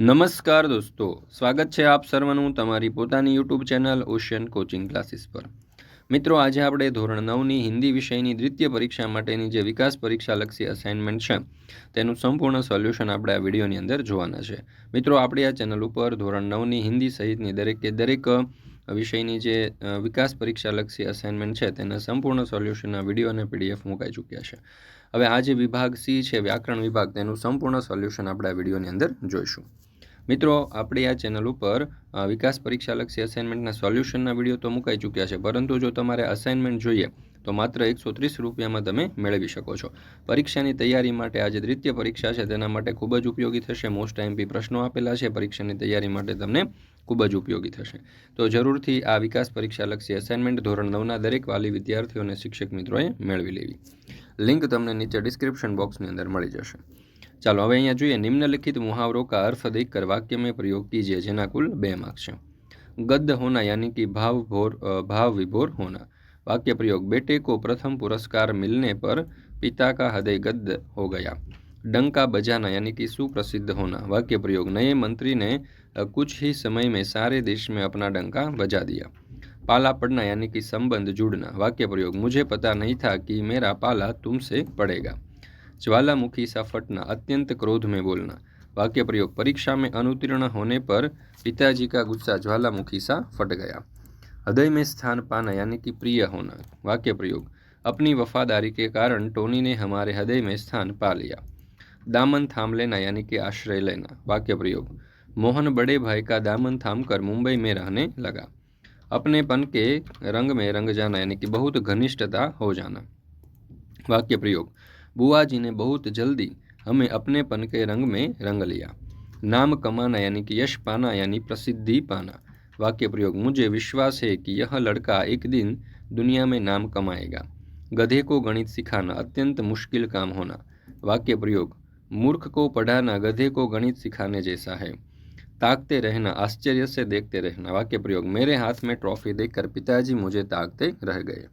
નમસ્કાર દોસ્તો સ્વાગત છે આપ સર્વનું તમારી પોતાની YouTube channel Ocean coaching classes પર મિત્રો આજે આપણે ધોરણ નવની હિન્દી વિષયની દ્વિતીય પરીક્ષા માટેની જે વિકાસ પરીક્ષાલક્ષી અસાઇનમેન્ટ છે તેનું સંપૂર્ણ સોલ્યુશન આપણે આ વિડીયોની અંદર જોવાના છે મિત્રો આપણે આ ચેનલ ઉપર ધોરણ નવની હિન્દી સહિતની દરેકે દરેક વિષયની જે વિકાસ પરીક્ષાલક્ષી અસાઇનમેન્ટ છે તેના સંપૂર્ણ સોલ્યુશનના વિડીયો અને પીડીએફ મુકાઈ ચૂક્યા છે હવે આ જે વિભાગ સી છે વ્યાકરણ વિભાગ તેનું સંપૂર્ણ સોલ્યુશન આપણે આ વિડીયોની અંદર જોઈશું મિત્રો આપણે આ ચેનલ ઉપર વિકાસ પરીક્ષાલક્ષી અસાઇનમેન્ટના સોલ્યુશનના વિડીયો તો મુકાઈ ચૂક્યા છે પરંતુ જો તમારે અસાઇનમેન્ટ જોઈએ તો માત્ર એકસો ત્રીસ રૂપિયામાં તમે મેળવી શકો છો પરીક્ષાની તૈયારી માટે આજે દ્વિતીય પરીક્ષા છે તેના માટે ખૂબ જ ઉપયોગી થશે મોસ્ટ આઈએમપી પ્રશ્નો આપેલા છે પરીક્ષાની તૈયારી માટે તમને ખૂબ જ ઉપયોગી થશે તો જરૂરથી આ વિકાસ પરીક્ષાલક્ષી અસાઇનમેન્ટ ધોરણ નવના દરેક વાલી વિદ્યાર્થીઓ અને શિક્ષક મિત્રોએ મેળવી લેવી લિંક તમને નીચે ડિસ્ક્રિપ્શન બોક્સની અંદર મળી જશે चलो हम अँ जुए निम्नलिखित मुहावरों का अर्थ अधिक कर वाक्य में प्रयोग कीजिए जेना कुल बे માર્ક્સ गद्द होना यानी कि भाव भोर भाव विभोर होना वाक्य प्रयोग बेटे को प्रथम पुरस्कार मिलने पर पिता का हृदय गद्द हो गया डंका बजाना यानी कि सुप्रसिद्ध होना वाक्य प्रयोग नए मंत्री ने कुछ ही समय में सारे देश में अपना डंका बजा दिया पाला पड़ना यानी कि संबंध जुड़ना वाक्य प्रयोग मुझे पता नहीं था कि मेरा पाला तुमसे पड़ेगा ज्वालामुखी सा फटना अत्यंत क्रोध में बोलना वाक्य प्रयोग परीक्षा में अनुतीर्ण होने पर पिताजी का गुस्सा ज्वालामुखी सा फट गया हृदय में स्थान पाना यानी कि प्रिय होना वाक्य प्रयोग अपनी वफादारी के कारण टोनी ने हमारे हृदय में स्थान पा लिया दामन थाम लेना यानी कि आश्रय लेना वाक्य प्रयोग मोहन बड़े भाई का दामन थाम कर मुंबई में रहने लगा अपनेपन के रंग में रंग जाना यानी कि बहुत घनिष्ठता हो जाना वाक्य प्रयोग बुआ जी ने बहुत जल्दी हमें अपनेपन के रंग में रंग लिया नाम कमाना यानी कि यश पाना यानी प्रसिद्धि पाना वाक्य प्रयोग मुझे विश्वास है कि यह लड़का एक दिन दुनिया में नाम कमाएगा गधे को गणित सिखाना अत्यंत मुश्किल काम होना वाक्य प्रयोग मूर्ख को पढ़ाना गधे को गणित सिखाने जैसा है ताकते रहना आश्चर्य से देखते रहना वाक्य प्रयोग मेरे हाथ में ट्रॉफी देखकर पिताजी मुझे ताकते रह गए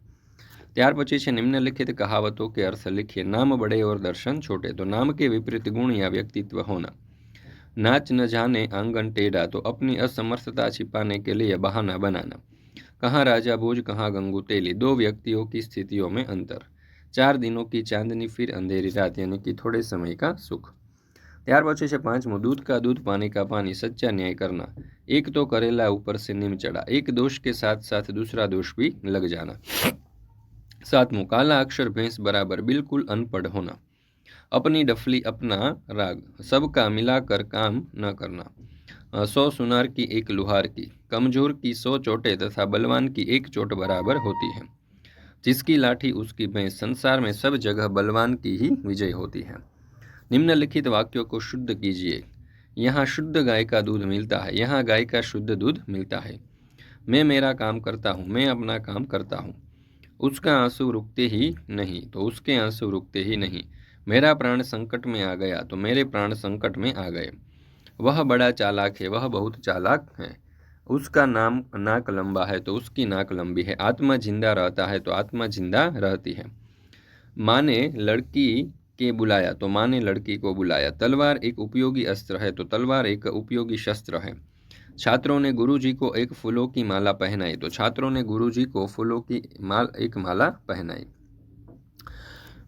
ત્યાર પછી છે નિમ્નલિખિત કહાવતો કે અર્થ લખીએ નામ બડે ઓર દર્શન છોટે તો નામ કે વિપરીત ગુણ યા વ્યક્તિત્વ હોના नाच न जाने आंगन टेढ़ा तो अपनी असमर्थता छिपाने के लिए बहाना बनाना कहाँ राजा भोज कहाँ गंगू तेली दो व्यक्तियों की स्थितियों में अंतर चार दिनों की चांदनी फिर अंधेरी रात यानी कि थोड़े समय का सुख ત્યાર પછી છે પાંચમું દૂધ કા દૂધ પાણી કા પાણી સચ્ચા ન્યાય કરના એક તો કરેલા ઉપર से नीम ચડા એક દોષ કે સાથ સાથ દૂસરા દોષ भी लग जाना सातवां काला अक्षर भैंस बराबर बिल्कुल अनपढ़ होना अपनी डफली अपना राग सबका मिलाकर काम न करना सौ सुनार की एक लुहार की कमजोर की सौ चोटें तथा बलवान की एक चोट बराबर होती है जिसकी लाठी उसकी भैंस संसार में सब जगह बलवान की ही विजय होती है निम्नलिखित वाक्यों को शुद्ध कीजिए यहाँ शुद्ध गाय का दूध मिलता है यहाँ गाय का शुद्ध दूध मिलता है मैं मेरा काम करता हूँ मैं अपना काम करता हूँ उसका आंसू रुकते ही नहीं तो उसके आंसू रुकते ही नहीं मेरा प्राण संकट में आ गया तो मेरे प्राण संकट में आ गए वह बड़ा चालाक है वह बहुत चालाक है उसका नाम नाक लंबा है तो उसकी नाक लंबी है आत्मा जिंदा रहता है तो आत्मा जिंदा रहती है माँ ने लड़की के बुलाया तो माँ ने लड़की को बुलाया तलवार एक उपयोगी अस्त्र है तो तलवार एक उपयोगी शस्त्र है छात्रों ने गुरु जी को एक फूलों की माला पहनाई तो छात्रों ने गुरु जी को फूलों की माल एक माला पहनाई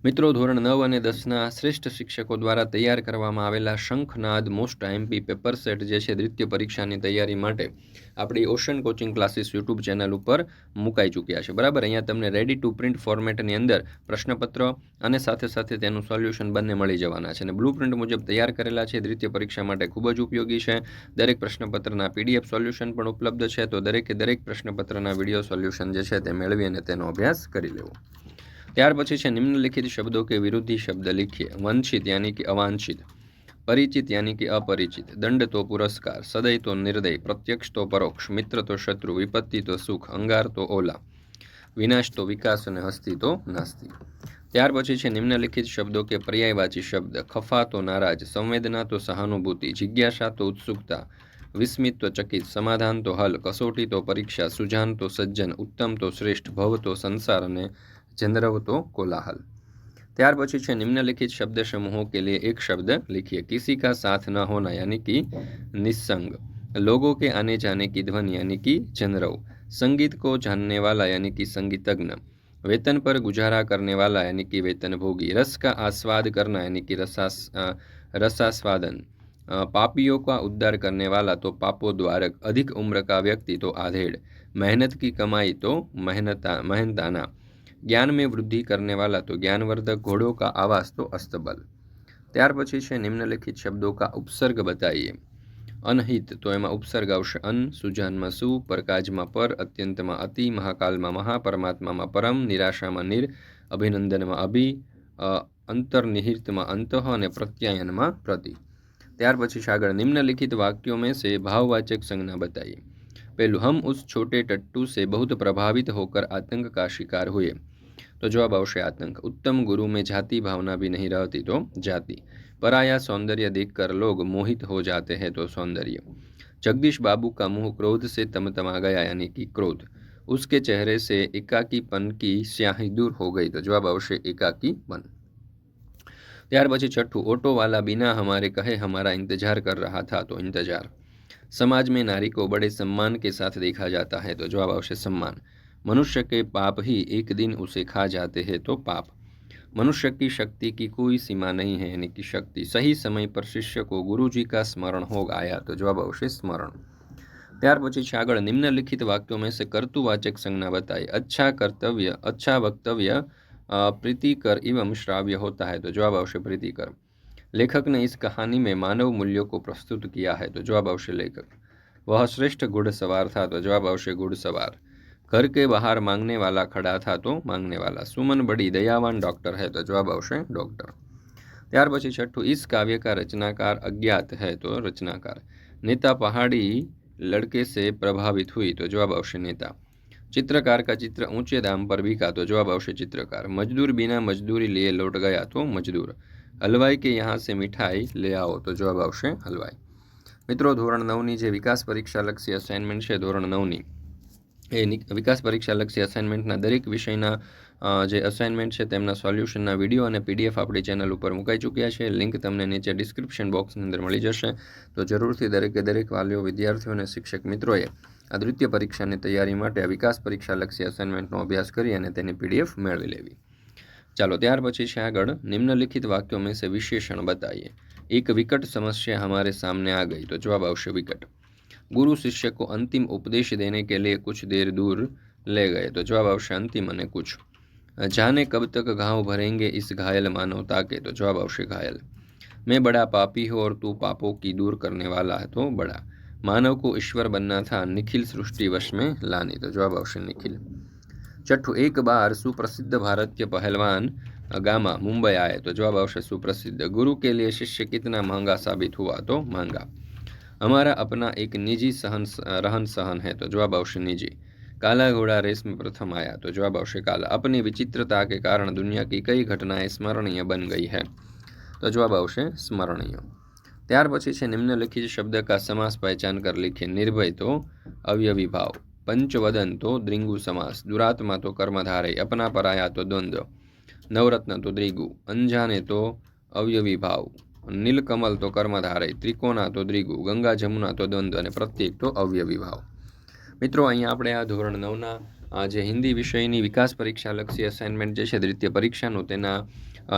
મિત્રો ધોરણ નવ અને દસના શ્રેષ્ઠ શિક્ષકો દ્વારા તૈયાર કરવામાં આવેલા Shankhnad most MP paper set જે છે દ્વિતીય પરીક્ષાની તૈયારી માટે આપણી Ocean coaching classes YouTube channel ઉપર મુકાઈ ચૂક્યા છે બરાબર અહીંયા તમને રેડી ટુ પ્રિન્ટ ફોર્મેટની અંદર પ્રશ્નપત્ર અને સાથે સાથે તેનું સોલ્યુશન બંને મળી જવાના છે અને બ્લુ પ્રિન્ટ મુજબ તૈયાર કરેલા છે દ્વિતીય પરીક્ષા માટે ખૂબ જ ઉપયોગી છે દરેક પ્રશ્નપત્રના પીડીએફ સોલ્યુશન પણ ઉપલબ્ધ છે તો દરેકે દરેક પ્રશ્નપત્રના વિડીયો સોલ્યુશન જે છે તે મેળવી અને તેનો અભ્યાસ કરી લેવો ત્યાર પછી છે નિમ્નલિખિત શબ્દો કે વિરુદ્ધી શબ્દ લખીએ વંશિત યાની કે અવાંછિત પરિચિત યાની કે અપરિચિત દંડ તો પુરસ્કાર સદય તો નિર્દય પ્રત્યક્ષ તો પરોક્ષ મિત્ર તો શત્રુ વિપત્તિ તો સુખ અંગાર તો ઓલા વિનાશ તો વિકાસ અને હસ્તી તો નાસ્તી ત્યાર પછી છે નિમ્નલિખિત શબ્દો કે પર્યાયવાચી શબ્દ ખફા તો નારાજ સંવેદના તો સહાનુભૂતિ જિજ્ઞાસા તો ઉત્સુકતા વિસ્મિત તો ચકિત સમાધાન તો હલ કસોટી તો પરીક્ષા સુજાન તો સજ્જન ઉત્તમ તો શ્રેષ્ઠ ભવ તો સંસાર અને जनरव तो कोलाहल ત્યાર પછી છે નિમ્ન લિખિત શબ્દ સમૂહો કે લિયે એક શબ્દ લિખિયે કિસ કા સાથ ન હોના યાની કી નિસંગ લોકો કે અને જાને કી ધન યાની કી જનરવ સંગીત કો જાનને વાલા યાની કી સંગીતક્ન વેતન પર गुजारा કરને વાલા યાની કી વેતનભોગી રસ કા આસ્વાદ કરના યાની કી રસાસ રસાસવાદન પાપીઓ કા ઉદ્ધાર કરને વાલા તો પાપોદ્વારક અધિક ઉમર કા વ્યક્તિ તો આધેડ મહેનત કી કમાઈ તો મહેનત મહેંદाना જ્ઞાન મેં વૃદ્ધિ કરને વાલા તો જ્ઞાનવર્ધક ઘોડો કા આવાસ તો અસ્તબલ ત્યાર પછી છે નિમ્નલિખિત શબ્દો કા ઉપસર્ગ બતાવીએ અનહિત તો એમાં ઉપસર્ગ આવશે અન સુજાનમાં સુ પરકાજમાં પર અત્યંતમાં અતિ મહાકાલમાં મહા પરમાત્મામાં પરમ નિરાશામાં નિર અભિનંદનમાં અભિ અંતર્નિહિતમાં અંત અને પ્રત્યાયનમાં પ્રતિ ત્યાર પછી આગળ નિમ્નલિખિત વાક્યો મેં છે ભાવવાચક સંજ્ઞા બતાવીએ पहलू हम उस छोटे टट्टू से बहुत प्रभावित होकर आतंक का शिकार हुए तो जवाब अवश्य आतंक उत्तम गुरु में जाति भावना भी नहीं रहती तो जाति पराया सौंदर्य देखकर लोग मोहित हो जाते हैं तो सौंदर्य जगदीश बाबू का मुंह क्रोध से तमतमा गया यानी कि क्रोध उसके चेहरे से एकाकीपन की स्याही दूर हो गई तो जवाब अवश्य एकाकीपन पछी छठू ऑटो वाला बिना हमारे कहे हमारा इंतजार कर रहा था तो इंतजार समाज में नारी को बड़े सम्मान के साथ देखा जाता है तो जवाब अवश्य सम्मान मनुष्य के पाप ही एक दिन उसे खा जाते हैं तो पाप मनुष्य की शक्ति की कोई सीमा नहीं है यानी कि शक्ति सही समय पर शिष्य को जी का स्मरण हो आया तो जवाब अवश्य स्मरण त्यार પછી છે निम्नलिखित वाक्यों में से कर्तुवाचक संज्ञा बताए अच्छा कर्तव्य अच्छा वक्तव्य प्रीतिकर एवं श्राव्य होता है तो जवाब अवश्य प्रीतिकर लेखक ने इस कहानी में मानव मूल्यों को प्रस्तुत किया है तो जवाब अवश्य लेखक वह श्रेष्ठ गुड़ सवार था तो जवाब अवश्य घुड़सवार घर के बाहर मांगने वाला खड़ा था तो मांगने वाला सुमन बड़ी दयावान डॉक्टर है तो जवाब अवश्य डॉक्टर त्यार पी छठू इस काव्य का रचनाकार अज्ञात है तो रचनाकार नेता पहाड़ी लड़के से प्रभावित हुई तो जवाब अवश्य नेता चित्रकार का चित्र ऊंचे दाम पर भी का तो जवाब अवश्य चित्रकार मजदूर बिना मजदूरी लिए लौट गया तो मजदूर હલવાઈ કે યહાં સે મીઠાઈ લે આવો તો જવાબ આવશે હલવાઈ મિત્રો ધોરણ નવની જે વિકાસ પરીક્ષાલક્ષી અસાઇનમેન્ટ છે ધોરણ નવની એ વિકાસ પરીક્ષાલક્ષી અસાઇનમેન્ટના દરેક વિષયના જે અસાઇનમેન્ટ છે તેમના સોલ્યુશનના વિડીયો અને પીડીએફ આપણી ચેનલ ઉપર મુકાઈ ચૂક્યા છે લિંક તમને નીચે ડિસ્ક્રિપ્શન બોક્સની અંદર મળી જશે તો જરૂરથી દરેકે દરેક વાલીઓ વિદ્યાર્થીઓ અને શિક્ષક મિત્રોએ આ દ્વિતીય પરીક્ષાની તૈયારી માટે વિકાસ પરીક્ષા લક્ષી અસાઇનમેન્ટનો અભ્યાસ કરી અને તેની પીડીએફ મેળવી લેવી चलो, ત્યાર પછી છે આગળ. નિમ્નલખિત વાક્યોમેસે વિશેષણ બતાઈએ. એક વિકટ સમસ્યા ہمارے સામે આવી તો જવાબ આવશે વિકટ. ગુરુ શિષ્યકો અંતિમ ઉપદેશ દેને કેલે કુછ દેર દૂર લઈ ગયે તો જવાબ આવશે અંતિમ અને કુછ. જાને કબ તક ગામ ભરેંગે ઇસ ઘાયલ માનવ તાકે તો જવાબ આવશે ઘાયલ. મે બડા પાપી હો ઓર તુ પાપો કી દૂર કરને વાલા હે તો બડા. માનવ કો ઈશ્વર બનના થા निखिल सृष्टि વશમે લાનے તો જવાબ આવશે निखिल. છઠ્ઠું એક બાર સુપ્રસિદ્ધ ભારતીય પહેલવાન ગામા મુંબઈ આવે તો જવાબ આવશે સુપ્રસિદ્ધ ગુરુ કે લીએ શિષ્ય કિતના મહંગા સાબિત હુઆ તો માંગા અમારા अपना એક નિજી સહન રહન સહન है તો जवाब આવશે નિજી काला घोड़ा रेस में प्रथम आया तो जवाब आवश्य काला अपनी विचित्रता के कारण दुनिया की कई घटनाएं स्मरणीय बन गई है तो जवाब आवश्य ત્યાર પછી છે નિમ્નલિખિત શબ્દ કા સમાસ પહેચાન કર લીખે નિર્ભય તો અવયવી ભાવ પંચવદન તો દ્રિંગુ સમાસ દુરાત્મા તો કર્મધારે અપનાપરાયા તો દ્વંદ્વ નવરત્ન તો દ્રિગુ અંજાને તો અવયવી ભાવ નીલકમલ તો કર્મધારે ત્રિકોણા તો દ્રિગુ ગંગા જમુના તો દ્વંદ્વ અને પ્રત્યેક તો અવયવી ભાવ મિત્રો અહીંયા આપણે આ ધોરણ નવના જે હિન્દી વિષયની વિકાસ પરીક્ષાલક્ષી અસાઇનમેન્ટ જે છે દ્વિતીય પરીક્ષાનું તેના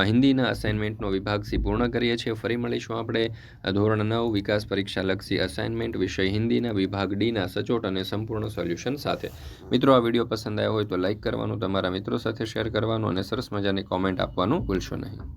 હિન્દીના અસાઇનમેન્ટનો વિભાગ સી પૂર્ણ કરીએ છીએ ફરી મળીશું આપણે ધોરણ નવ વિકાસ પરીક્ષાલક્ષી અસાઇનમેન્ટ વિષય હિન્દીના વિભાગ ડીના સચોટ અને સંપૂર્ણ સોલ્યુશન સાથે મિત્રો આ વિડીયો પસંદ આવ્યો હોય તો લાઇક કરવાનું તમારા મિત્રો સાથે શેર કરવાનું અને સરસ મજાની કોમેન્ટ આપવાનું ભૂલશો નહીં